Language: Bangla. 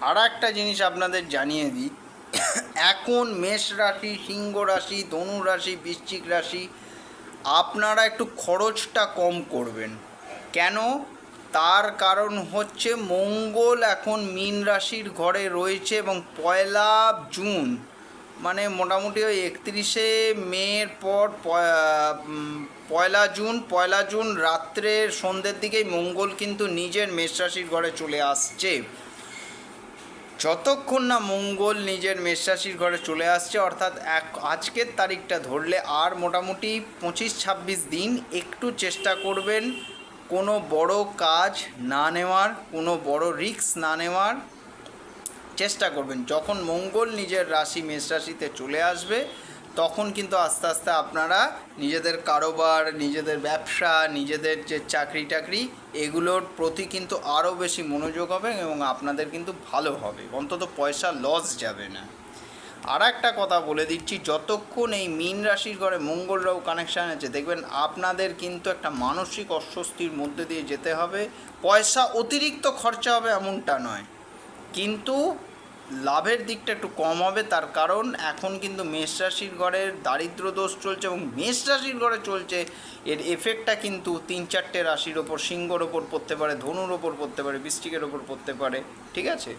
আর একটা জিনিস আপনাদের জানিয়ে দিই, এখন মেষ রাশি, সিংহ রাশি, ধনু রাশি, বৃশ্চিক রাশি, আপনারা একটু খরচটা কম করবেন। কেন? তার কারণ হচ্ছে মঙ্গল এখন মীন রাশির ঘরে রয়েছে এবং পয়লা জুন মানে মোটামুটি ওই একত্রিশে মের পর পয়- পয়লা জুন পয়লা জুন রাত্রের সন্ধ্যের দিকেই মঙ্গল কিন্তু নিজের মেষ রাশির ঘরে চলে আসছে। যতক্ষণ না মঙ্গল নিজের মেষরাশির ঘরে চলে আসছে, অর্থাৎ এক, আজকের তারিখটা ধরলে আর মোটামুটি পঁচিশ ছাব্বিশ দিন একটু চেষ্টা করবেন কোনো বড় কাজ না নেওয়ার, কোনো বড় রিস্ক না নেওয়ার চেষ্টা করবেন। যখন মঙ্গল নিজের রাশি, মেষরাশিতে চলে আসবে তখন কিন্তু আস্তে আস্তে আপনারা নিজেদের কারোবার, নিজেদের ব্যবসা, নিজেদের যে চাকরি টাকরি এগুলোর প্রতি কিন্তু আরও বেশি মনোযোগ হবে এবং আপনাদের কিন্তু ভালো হবে। অন্তত পয়সা লস যাবে না। আর একটা কথা বলে দিচ্ছি, যতক্ষণ এই মীন রাশির ঘরে মঙ্গলরাও কানেকশান আছে, দেখবেন আপনাদের কিন্তু একটা মানসিক অস্বস্তির মধ্যে দিয়ে যেতে হবে। পয়সা অতিরিক্ত খরচা হবে এমনটা নয়। কিন্তু লাভের দিকটা একটু কম হবে, তার কারণ এখন কিন্তু মেষ রাশির ঘরের দারিদ্র দোষ চলছে এবং মেষ রাশির ঘরে চলছে, এর এফেক্টটা কিন্তু তিন চারটে রাশির ওপর, সিংহর ওপর পড়তে পারে, ধনুর ওপর পড়তে পারে বৃষ্টিকের ওপর পড়তে পারে, ঠিক আছে?